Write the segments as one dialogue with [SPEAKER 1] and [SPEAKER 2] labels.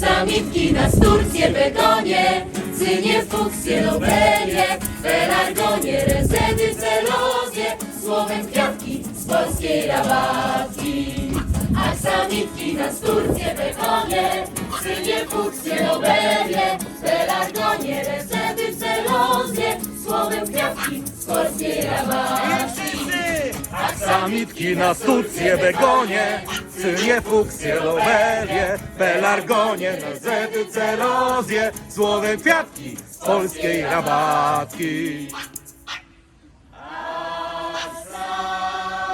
[SPEAKER 1] aksamitki na sturcje, begonie, cynie, fuksje, lobelie, pelargonie, rezedy, celozje, słowem kwiatki z polskiej rabatki. Aksamitki na sturcje, begonie, cynie, fuksje, lobelie, pelargonie, rezedy, celozje, słowem kwiatki z polskiej rabatki.
[SPEAKER 2] Aksamitki na stucje, begonie, cynie, fuksje, lobelie, pelargonie, nazety, celozje, słowem kwiatki z polskiej rabatki.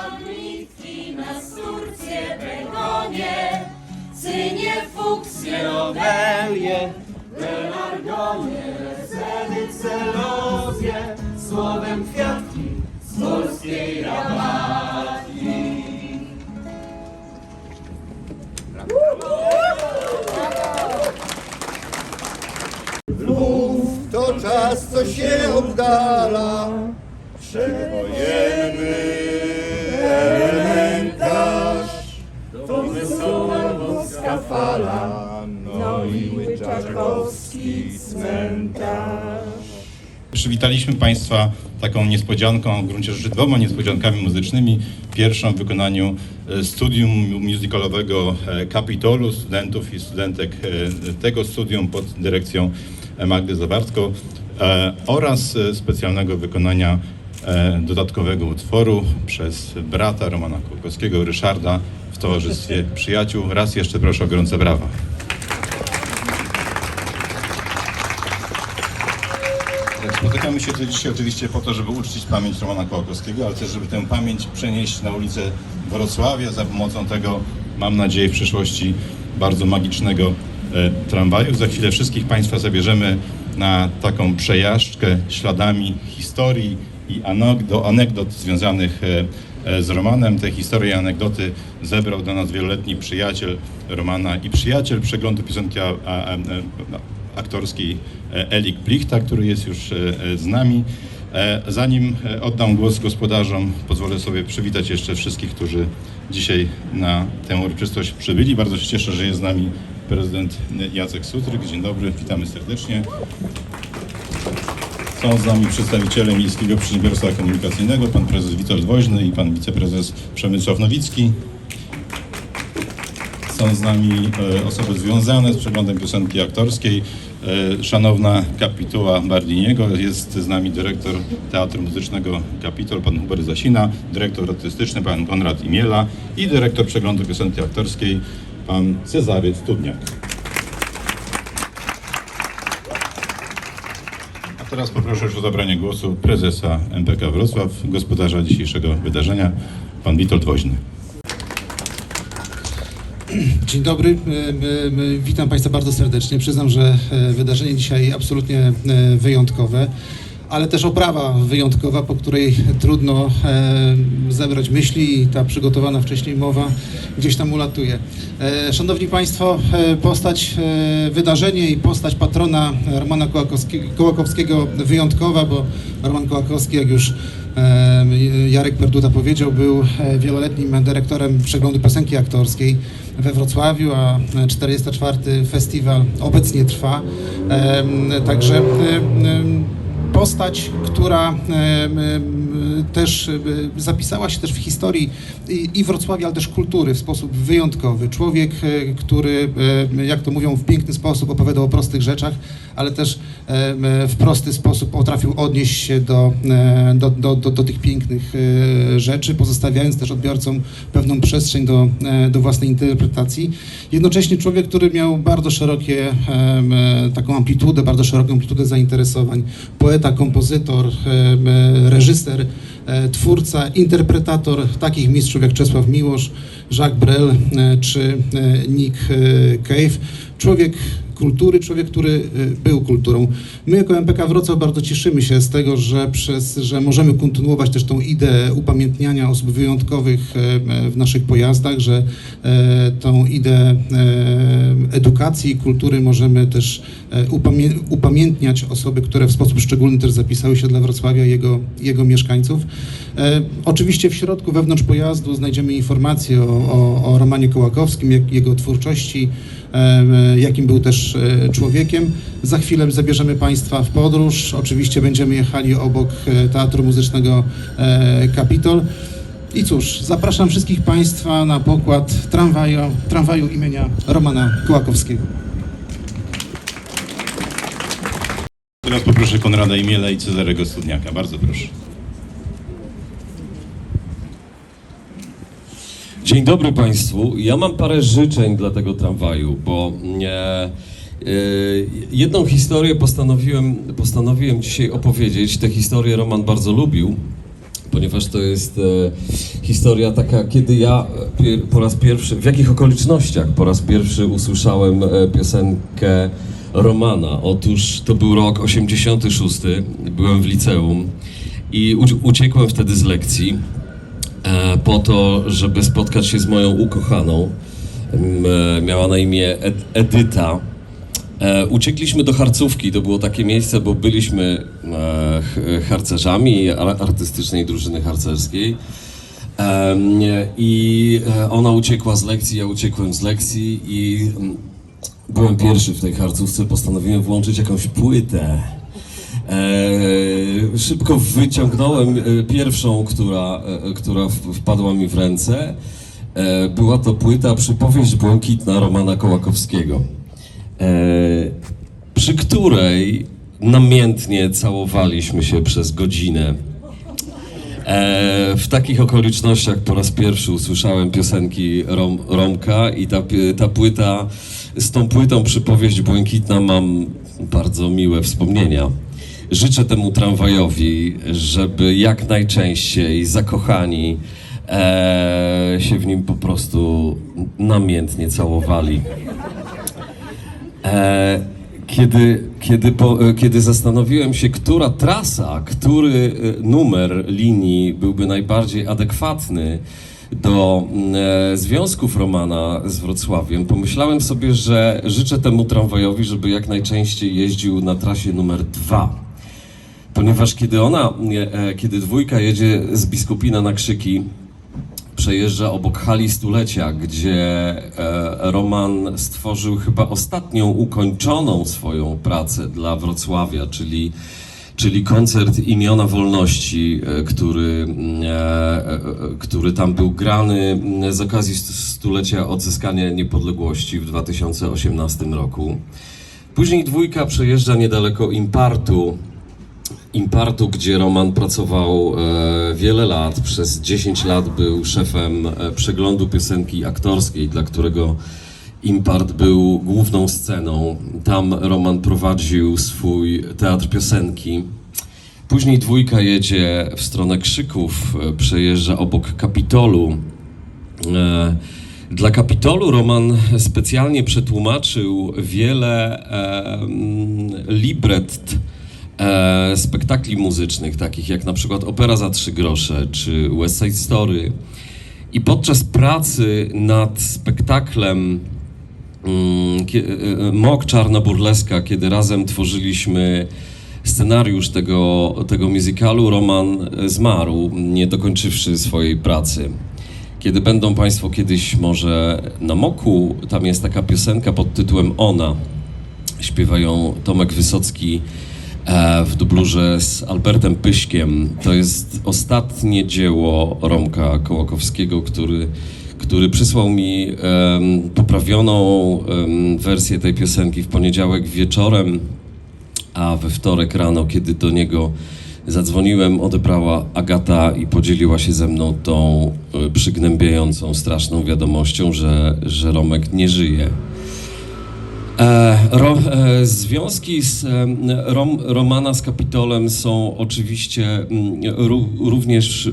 [SPEAKER 1] Aksamitki na sturcje, begonie, cynie, fuksje,
[SPEAKER 2] Lobelie, pelargonie, nazety, celozje, słowem kwiatki z polskiej rabatki.
[SPEAKER 3] To czas, co się oddala, przedwojenny elementarz. To wesoła lwowska fala, no i łyczakowski cmentarz.
[SPEAKER 4] Przywitaliśmy Państwa taką niespodzianką, w gruncie rzeczy dwoma niespodziankami muzycznymi. Pierwszą w wykonaniu e, studium musicalowego e, Kapitolu, studentów i studentek e, tego studium pod dyrekcją e, Magdy Zawartko e, oraz e, specjalnego wykonania e, dodatkowego utworu przez brata Romana Kłokowskiego, Ryszarda w Towarzystwie Przyjaciół. Raz jeszcze proszę o gorące brawa. Spotykamy się tu dzisiaj oczywiście po to, żeby uczcić pamięć Romana Kołakowskiego, ale też żeby tę pamięć przenieść na ulicę Wrocławia za pomocą tego, mam nadzieję, w przyszłości bardzo magicznego e, tramwaju. Za chwilę wszystkich Państwa zabierzemy na taką przejażdżkę śladami historii i anegdot, anegdot związanych e, e, z Romanem. Te historie i anegdoty zebrał do nas wieloletni przyjaciel Romana i przyjaciel przeglądu piosenki a, a, a, aktorskiej Elik Plichta, który jest już e, e, z nami. E, Zanim oddam głos gospodarzom, pozwolę sobie przywitać jeszcze wszystkich, którzy dzisiaj na tę uroczystość przybyli. Bardzo się cieszę, że jest z nami prezydent Jacek Sutryk. Dzień dobry, witamy serdecznie. Są z nami przedstawiciele Miejskiego Przedsiębiorstwa Komunikacyjnego, pan prezes Witold Woźny i pan wiceprezes Przemysław Nowicki. Są z nami e, osoby związane z przeglądem piosenki aktorskiej. E, Szanowna kapituła Bardiniego, jest z nami dyrektor Teatru Muzycznego Kapitol, pan Hubert Zasina, dyrektor artystyczny, pan Konrad Imiela i dyrektor przeglądu piosenki aktorskiej, pan Cezary Studniak. A teraz poproszę o zabranie głosu prezesa MPK Wrocław, gospodarza dzisiejszego wydarzenia, pan Witold Woźny.
[SPEAKER 5] Dzień dobry, e, e, e, witam Państwa bardzo serdecznie. Przyznam, że wydarzenie dzisiaj absolutnie wyjątkowe, ale też oprawa wyjątkowa, po której trudno zebrać myśli i ta przygotowana wcześniej mowa gdzieś tam ulatuje. Szanowni Państwo, postać, wydarzenie i postać patrona Romana Kołakowskiego, wyjątkowa, bo Roman Kołakowski, jak już Jarek Perduta powiedział, był e, wieloletnim dyrektorem przeglądu piosenki aktorskiej we Wrocławiu, a 44. festiwal obecnie trwa. Także em, postać, która też em, zapisała się też w historii i, Wrocławia, ale też kultury w sposób wyjątkowy. Człowiek, e, który, jak to mówią, w piękny sposób opowiadał o prostych rzeczach, ale też w prosty sposób potrafił odnieść się do, do, do, do, do tych pięknych rzeczy, pozostawiając też odbiorcom pewną przestrzeń do, do własnej interpretacji. Jednocześnie człowiek, który miał bardzo szerokie, e, taką amplitudę, bardzo szeroką amplitudę zainteresowań. Poeta, kompozytor, e, reżyser, e, twórca, interpretator takich mistrzów jak Czesław Miłosz, Jacques Brel e, czy e, Nick Cave. Człowiek kultury, człowiek, który y, był kulturą. My jako MPK Wrocław bardzo cieszymy się z tego, że, przez, że możemy kontynuować też tą ideę upamiętniania osób wyjątkowych e, w naszych pojazdach, że e, tą ideę e, edukacji i kultury możemy też upamię upamiętniać osoby, które w sposób szczególny też zapisały się dla Wrocławia i jego, jego mieszkańców. Oczywiście w środku, wewnątrz pojazdu znajdziemy informacje o, o, o Romanie Kołakowskim, jego twórczości, jakim był też e, człowiekiem. Za chwilę zabierzemy Państwa w podróż. Oczywiście będziemy jechali obok e, Teatru Muzycznego e, Kapitol. I cóż, zapraszam wszystkich Państwa na pokład tramwaju, tramwaju imienia Romana Kołakowskiego.
[SPEAKER 4] Teraz poproszę Konrada Imiela i Cezarego Studniaka. Bardzo proszę.
[SPEAKER 6] Dzień dobry Państwu. Ja mam parę życzeń dla tego tramwaju, bo e, e, jedną historię postanowiłem, postanowiłem dzisiaj opowiedzieć. Tę historię Roman bardzo lubił, ponieważ to jest e, historia taka, kiedy ja e, pier, po raz pierwszy, w jakich okolicznościach po raz pierwszy usłyszałem e, piosenkę Romana. Otóż to był rok 86, byłem w liceum i uci- uciekłem wtedy z lekcji po to, żeby spotkać się z moją ukochaną. E, Miała na imię Ed Edyta. E, uciekliśmy do harcówki, to było takie miejsce, bo byliśmy e, harcerzami ar- artystycznej drużyny harcerskiej. I e, ona uciekła z lekcji, ja uciekłem z lekcji i mm, byłem pierwszy w tej harcówce, postanowiłem włączyć jakąś płytę. E, szybko wyciągnąłem e, pierwszą, która, e, która wpadła mi w ręce. E, była to płyta Przypowieść błękitna Romana Kołakowskiego, e, przy której namiętnie całowaliśmy się przez godzinę. E, w takich okolicznościach po raz pierwszy usłyszałem piosenki Rom, Romka i ta, ta płyta, z tą płytą przypowieść błękitna mam bardzo miłe wspomnienia. Życzę temu tramwajowi, żeby jak najczęściej zakochani e, się w nim po prostu namiętnie całowali. E, kiedy, kiedy, po, e, kiedy zastanowiłem się, która trasa, który e, numer linii byłby najbardziej adekwatny do mm, e, związków Romana z Wrocławiem, pomyślałem sobie, że życzę temu tramwajowi, żeby jak najczęściej jeździł na trasie numer dwa. Ponieważ kiedy ona, e, e, kiedy dwójka jedzie z Biskupina na Krzyki, przejeżdża obok hali stulecia, gdzie e, Roman stworzył chyba ostatnią ukończoną swoją pracę dla Wrocławia, czyli, czyli koncert Imiona Wolności, który, który tam był grany z okazji stu- stulecia odzyskania niepodległości w 2018 roku. Później dwójka przejeżdża niedaleko Impartu, Impartu, gdzie Roman pracował e, wiele lat. Przez 10 lat był szefem e, przeglądu piosenki aktorskiej, dla którego Impart był główną sceną. Tam Roman prowadził swój teatr piosenki. Później dwójka jedzie w stronę Krzyków, e, przejeżdża obok Kapitolu. E, Dla Kapitolu Roman specjalnie przetłumaczył wiele e, mm, libret e, spektakli muzycznych, takich jak na przykład Opera za trzy grosze czy West Side Story. I podczas pracy nad spektaklem mm, e, e, Mok Czarna Burleska, kiedy razem tworzyliśmy scenariusz tego, tego musicalu, Roman zmarł, nie dokończywszy swojej pracy. Kiedy będą Państwo kiedyś może na Moku, tam jest taka piosenka pod tytułem Ona. Śpiewają Tomek Wysocki w dublurze z Albertem Pyśkiem. To jest ostatnie dzieło Romka Kołakowskiego, który, który przysłał mi em, poprawioną em, wersję tej piosenki w poniedziałek wieczorem, a we wtorek rano, kiedy do niego zadzwoniłem, odebrała Agata i podzieliła się ze mną tą e, przygnębiającą, straszną wiadomością, że, że Romek nie żyje. E, ro, e, związki z em, Rom, Romana z Kapitolem są oczywiście ró, również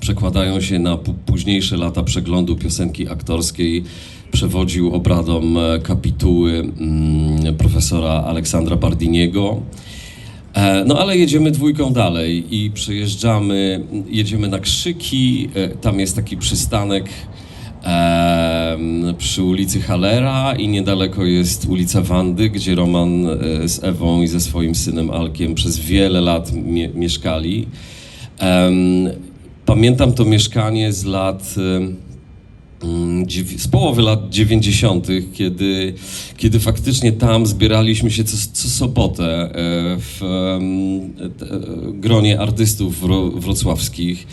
[SPEAKER 6] przekładają się na późniejsze lata przeglądu piosenki aktorskiej. Przewodził obradom e, kapituły profesora Aleksandra Bardiniego. E, No ale jedziemy dwójką dalej i przejeżdżamy, jedziemy na Krzyki, e, tam jest taki przystanek przy ulicy Halera i niedaleko jest ulica Wandy, gdzie Roman e, z Ewą i ze swoim synem Alkiem przez wiele lat mie- mieszkali. Pamiętam to mieszkanie z lat z połowy lat 90., kiedy, kiedy faktycznie tam zbieraliśmy się co, co sobotę e, w e, gronie artystów wro, wrocławskich.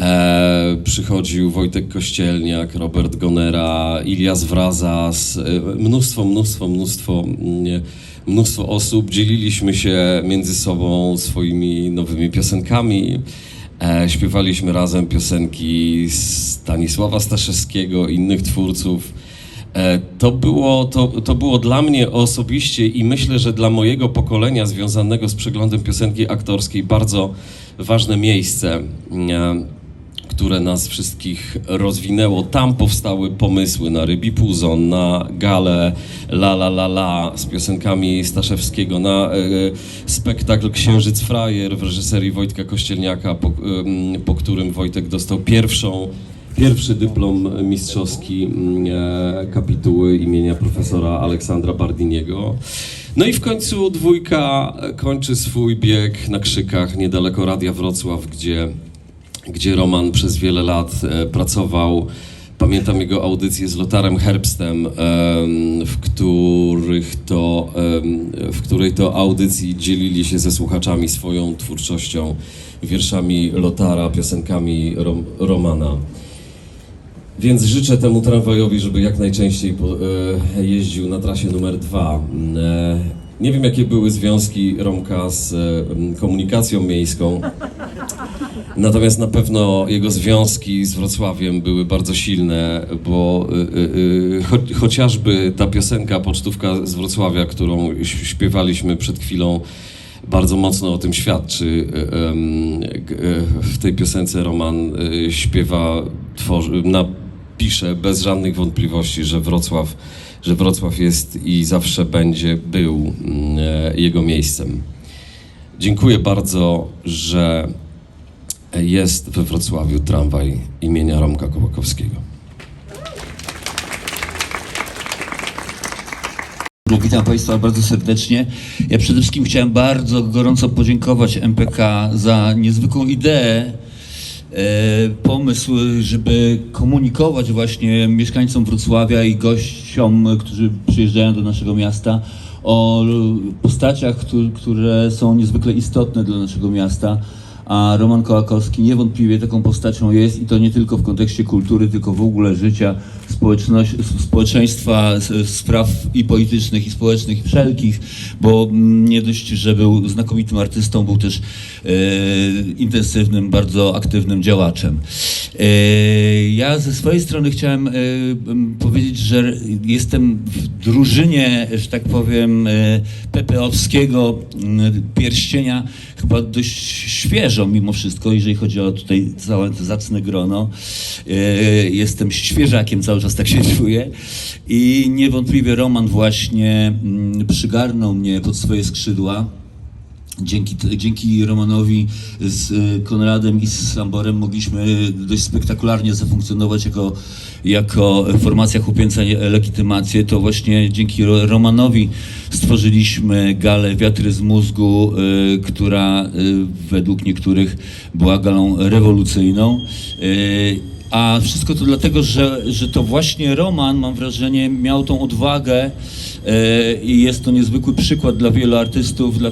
[SPEAKER 6] E, przychodził Wojtek Kościelniak, Robert Gonera, Ilias Wrazas, e, mnóstwo, mnóstwo, mnóstwo, mm, mnóstwo osób. Dzieliliśmy się między sobą swoimi nowymi piosenkami. E, śpiewaliśmy razem piosenki Stanisława Staszewskiego, innych twórców. E, To było, to, to było dla mnie osobiście i myślę, że dla mojego pokolenia związanego z przeglądem piosenki aktorskiej bardzo ważne miejsce, e, które nas wszystkich rozwinęło. Tam powstały pomysły na Rybi Puzon, na galę La La La La z piosenkami Staszewskiego, na e, spektakl Księżyc Frajer w reżyserii Wojtka Kościelniaka, po, em, po którym Wojtek dostał pierwszą Pierwszy dyplom mistrzowski mm, e, kapituły imienia profesora Aleksandra Bardiniego. No i w końcu dwójka kończy swój bieg na Krzykach, niedaleko Radia Wrocław, gdzie, gdzie Roman przez wiele lat e, pracował. Pamiętam jego audycję z Lotarem Herbstem, em, w, których to, w której to audycji dzielili się ze słuchaczami swoją twórczością, wierszami Lotara, piosenkami Rom, Romana. Więc życzę temu tramwajowi, żeby jak najczęściej e, jeździł na trasie numer dwa. E, nie wiem, jakie były związki Romka z e, komunikacją miejską. Natomiast na pewno jego związki z Wrocławiem były bardzo silne, bo y, y, cho, chociażby ta piosenka Pocztówka z Wrocławia, którą śpiewaliśmy przed chwilą, bardzo mocno o tym świadczy. W tej piosence Roman śpiewa, tworzy, napisze bez żadnych wątpliwości, że Wrocław, że Wrocław jest i zawsze będzie był mm, e, jego miejscem. Dziękuję bardzo, że jest we Wrocławiu tramwaj imienia Romka Kołakowskiego.
[SPEAKER 7] Witam Państwa bardzo serdecznie. Ja przede wszystkim chciałem bardzo gorąco podziękować MPK za niezwykłą ideę, pomysł, żeby komunikować właśnie mieszkańcom Wrocławia i gościom, którzy przyjeżdżają do naszego miasta o postaciach, któ- które są niezwykle istotne dla naszego miasta. A Roman Kołakowski niewątpliwie taką postacią jest i to nie tylko w kontekście kultury, tylko w ogóle życia społeczeństwa, spraw i politycznych, i społecznych, i wszelkich, bo mm, nie dość, że był znakomitym artystą, był też e, intensywnym, bardzo aktywnym działaczem. E, ja ze swojej strony chciałem e, powiedzieć, że jestem w drużynie, że tak powiem, e, PPO-wskiego m, pierścienia chyba dość świeżo mimo wszystko, jeżeli chodzi o tutaj całe to zacne grono. E, Jestem świeżakiem, cały czas tak się czuję i niewątpliwie Roman właśnie mm, przygarnął mnie pod swoje skrzydła. Dzięki, dzięki Romanowi z y, Konradem i z Samborem mogliśmy dość spektakularnie zafunkcjonować jako, jako formacja chłopięca legitymację. To właśnie dzięki Ro- Romanowi stworzyliśmy galę Wiatry z mózgu, która według niektórych była galą rewolucyjną. A wszystko to dlatego, że, że to właśnie Roman, mam wrażenie, miał tą odwagę e, i jest to niezwykły przykład dla wielu artystów, dla,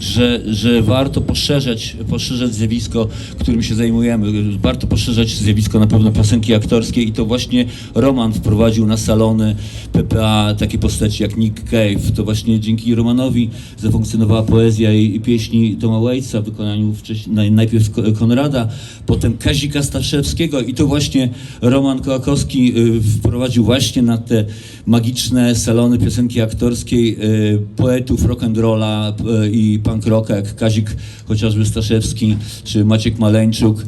[SPEAKER 7] że, że warto poszerzać, poszerzać zjawisko, którym się zajmujemy. Warto poszerzać zjawisko na pewno piosenki aktorskie i to właśnie Roman wprowadził na salony PPA takie postaci jak Nick Cave. To właśnie dzięki Romanowi zafunkcjonowała poezja i, i pieśni Toma Waitsa w wykonaniu wcześniej, naj- najpierw Ko- Konrada, potem Kazika Staszewskiego i to właśnie Roman Kołakowski y, wprowadził właśnie na te magiczne salony piosenki aktorskiej y, poetów rock'n'rolla y, i punk rocka, jak Kazik chociażby Staszewski czy Maciek Maleńczuk.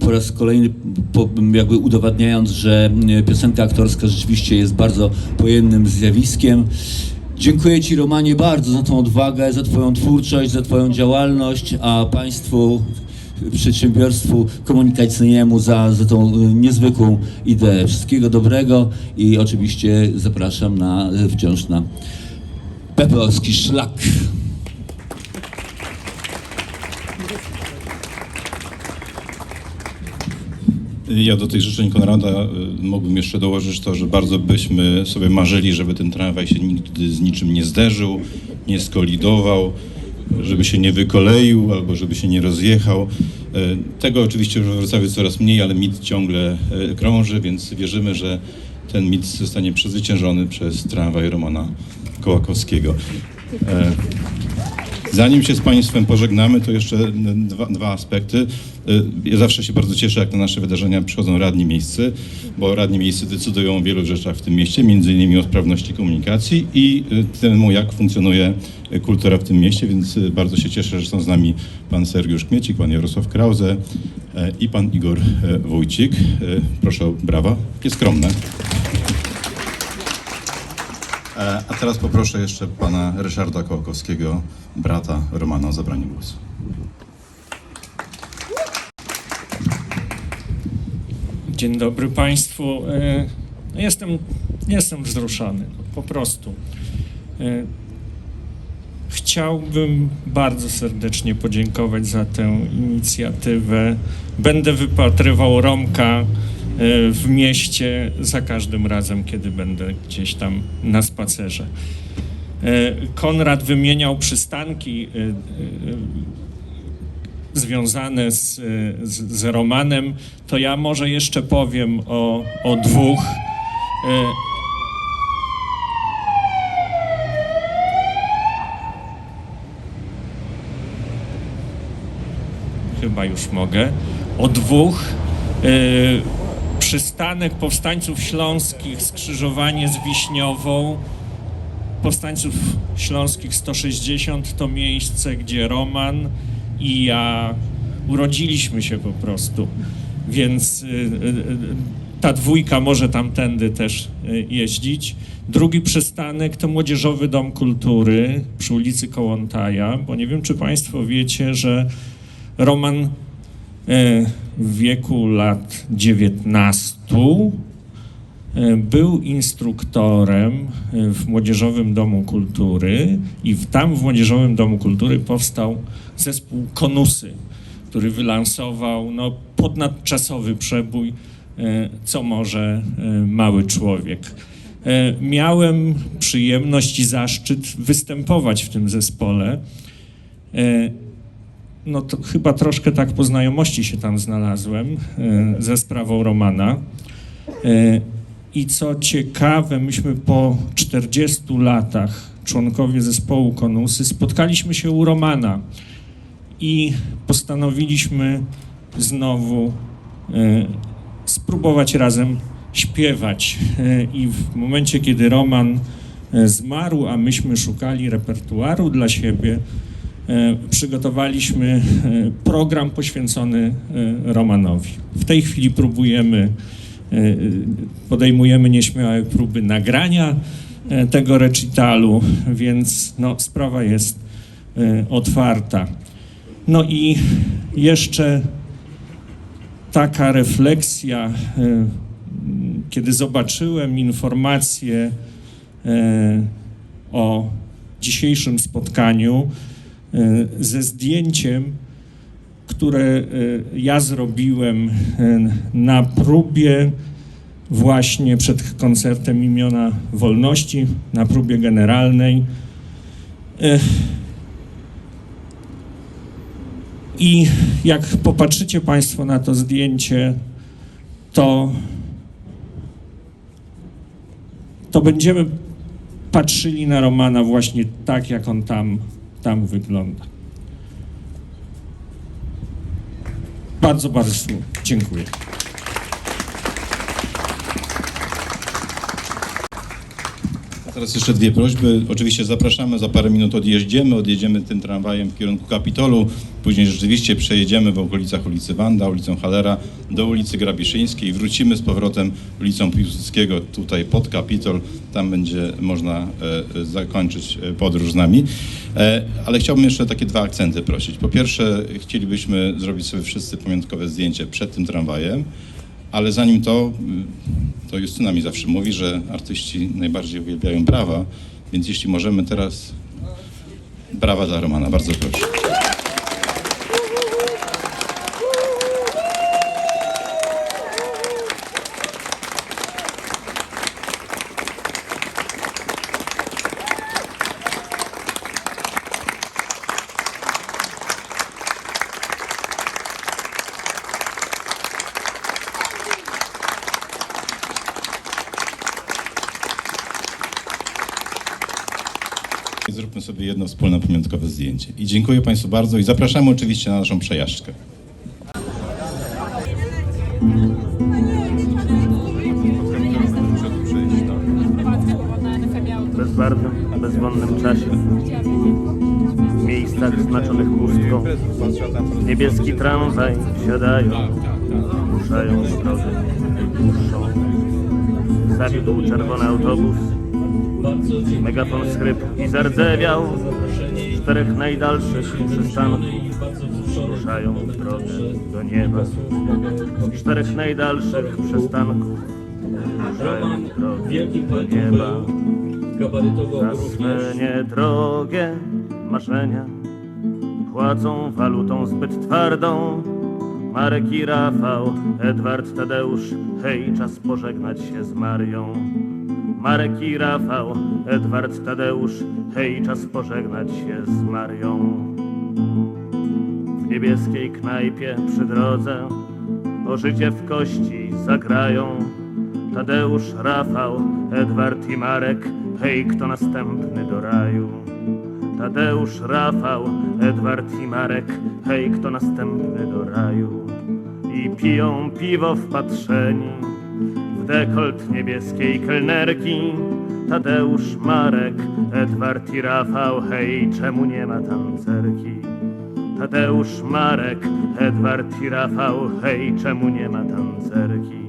[SPEAKER 7] Po raz kolejny jakby udowadniając, że piosenka aktorska rzeczywiście jest bardzo pojemnym zjawiskiem. Dziękuję Ci, Romanie, bardzo za tą odwagę, za Twoją twórczość, za Twoją działalność, a Państwu, przedsiębiorstwu komunikacyjnemu za, za tą y, niezwykłą ideę. Wszystkiego dobrego i oczywiście zapraszam na, y, wciąż na Pepeowski Szlak.
[SPEAKER 4] Ja do tych życzeń Konrada y, mógłbym jeszcze dołożyć to, że bardzo byśmy sobie marzyli, żeby ten tramwaj się nigdy z niczym nie zderzył, nie skolidował, żeby się nie wykoleił albo żeby się nie rozjechał. Y, Tego oczywiście już w Wrocławiu coraz mniej, ale mit ciągle y, krąży, więc wierzymy, że ten mit zostanie przezwyciężony przez tramwaj Romana Kołakowskiego. Zanim się z Państwem pożegnamy, to jeszcze dwa, dwa aspekty. Y, Ja zawsze się bardzo cieszę, jak na nasze wydarzenia przychodzą radni miejscy, bo radni miejscy decydują o wielu rzeczach w tym mieście, między innymi o sprawności komunikacji i y, temu, jak funkcjonuje y, kultura w tym mieście, więc bardzo się cieszę, że są z nami pan Sergiusz Kmiecik, pan Jarosław Krause i pan Igor Wójcik. Proszę o brawa, takie skromne. E, A teraz poproszę jeszcze pana Ryszarda Kołakowskiego, brata Romana, o zabranie głosu.
[SPEAKER 8] Dzień dobry Państwu. E, no Jestem, jestem wzruszony, po prostu. E, Chciałbym bardzo serdecznie podziękować za tę inicjatywę. Będę wypatrywał Romka w mieście za każdym razem, kiedy będę gdzieś tam na spacerze. E, Konrad wymieniał przystanki e, e, związane z, z, z Romanem, to ja może jeszcze powiem o, o dwóch. E, Chyba już mogę. O dwóch. Przystanek powstańców śląskich, skrzyżowanie z Wiśniową. Powstańców Śląskich 160 to miejsce, gdzie Roman i ja urodziliśmy się po prostu. Więc y, y, y, ta dwójka może tamtędy też jeździć. Drugi przystanek to Młodzieżowy Dom Kultury przy ulicy Kołątaja, bo nie wiem, czy Państwo wiecie, że Roman w wieku lat 19 E, Był instruktorem e, w Młodzieżowym Domu Kultury i tam w Młodzieżowym Domu Kultury powstał zespół Konusy, który wylansował no, ponadczasowy przebój, e, co może mały człowiek. Miałem przyjemność i zaszczyt występować w tym zespole. No to chyba troszkę tak po znajomości się tam znalazłem e, ze sprawą Romana. E, I co ciekawe, myśmy po 40 latach, członkowie zespołu Konusy, spotkaliśmy się u Romana i postanowiliśmy znowu e, spróbować razem śpiewać. I w momencie, kiedy Roman zmarł, a myśmy szukali repertuaru dla siebie, przygotowaliśmy e, program poświęcony e, Romanowi. W tej chwili próbujemy E, podejmujemy nieśmiałe próby nagrania e, tego recitalu, więc no, sprawa jest e, otwarta. No i jeszcze taka refleksja, e, kiedy zobaczyłem informację e, o dzisiejszym spotkaniu e, ze zdjęciem które e, ja zrobiłem e, na próbie właśnie przed koncertem imiona Wolności, na próbie generalnej. E, I jak popatrzycie Państwo na to zdjęcie, to, to będziemy patrzyli na Romana właśnie tak, jak on tam, tam wygląda. Bardzo, bardzo dziękuję.
[SPEAKER 4] Teraz jeszcze dwie prośby. Oczywiście zapraszamy, za parę minut odjeździemy, odjedziemy tym tramwajem w kierunku Kapitolu, później rzeczywiście przejedziemy w okolicach ulicy Wanda, ulicą Halera do ulicy Grabiszyńskiej, wrócimy z powrotem ulicą Piłsudskiego tutaj pod Kapitol, tam będzie można e, zakończyć e, podróż z nami. E, ale chciałbym jeszcze takie dwa akcenty prosić. Po pierwsze, chcielibyśmy zrobić sobie wszyscy pamiątkowe zdjęcie przed tym tramwajem, ale zanim to, to Justyna mi zawsze mówi, że artyści najbardziej uwielbiają brawa, więc jeśli możemy teraz brawa dla Romana, bardzo proszę. Sobie jedno wspólne pamiątkowe zdjęcie. I dziękuję Państwu bardzo i zapraszamy oczywiście na naszą przejażdżkę.
[SPEAKER 9] bezbarwnym, bezwonnym czasie, w miejscach znaczonych pustką. Niebieski tramwaj wsiadają, ruszają w drogę dłuższą. Zawiódł czerwony autobus, megafon skrypł i zardzewiał. Czterech najdalszych przystanków ruszają w drogę do nieba. Czterech najdalszych przystanków ruszają w drogę do nieba. Za swe niedrogie marzenia Płacą walutą zbyt twardą Marek i Rafał, Edward Tadeusz Hej, czas pożegnać się z Marią Marek i Rafał, Edward Tadeusz Hej, czas pożegnać się z Marią W niebieskiej knajpie przy drodze O życie w kości zagrają Tadeusz, Rafał, Edward i Marek, hej, kto następny do raju? Tadeusz, Rafał, Edward i Marek, hej, kto następny do raju? I piją piwo wpatrzeni dekolt niebieskiej kelnerki. Tadeusz, Marek, Edward i Rafał, hej, czemu nie ma tancerki? Tadeusz, Marek, Edward i Rafał, hej, czemu nie ma tancerki?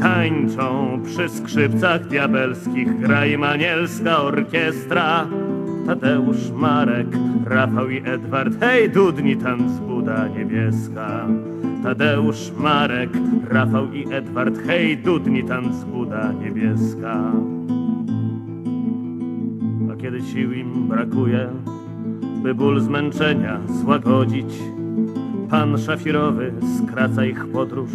[SPEAKER 9] Tańczą przy skrzypcach diabelskich gra im anielska orkiestra. Tadeusz, Marek, Rafał i Edward, hej, dudni tanc Buda niebieska. Tadeusz, Marek, Rafał i Edward, hej, dudni Buda niebieska. A kiedy sił im brakuje, by ból zmęczenia złagodzić, Pan szafirowy skraca ich podróż,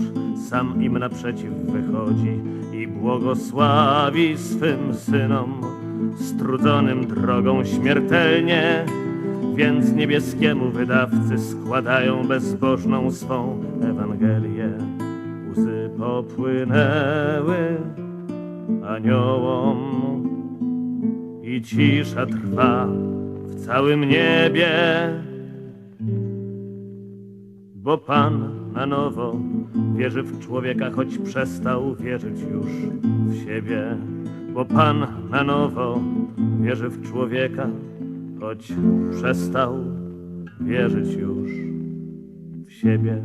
[SPEAKER 9] sam im naprzeciw wychodzi i błogosławi swym synom, strudzonym drogą śmiertelnie. Więc niebieskiemu wydawcy składają bezbożną swą Ewangelię. Łzy popłynęły aniołom i cisza trwa w całym niebie. Bo Pan na nowo wierzy w człowieka, choć przestał wierzyć już w siebie. Bo Pan na nowo wierzy w człowieka, choć przestał wierzyć już w siebie.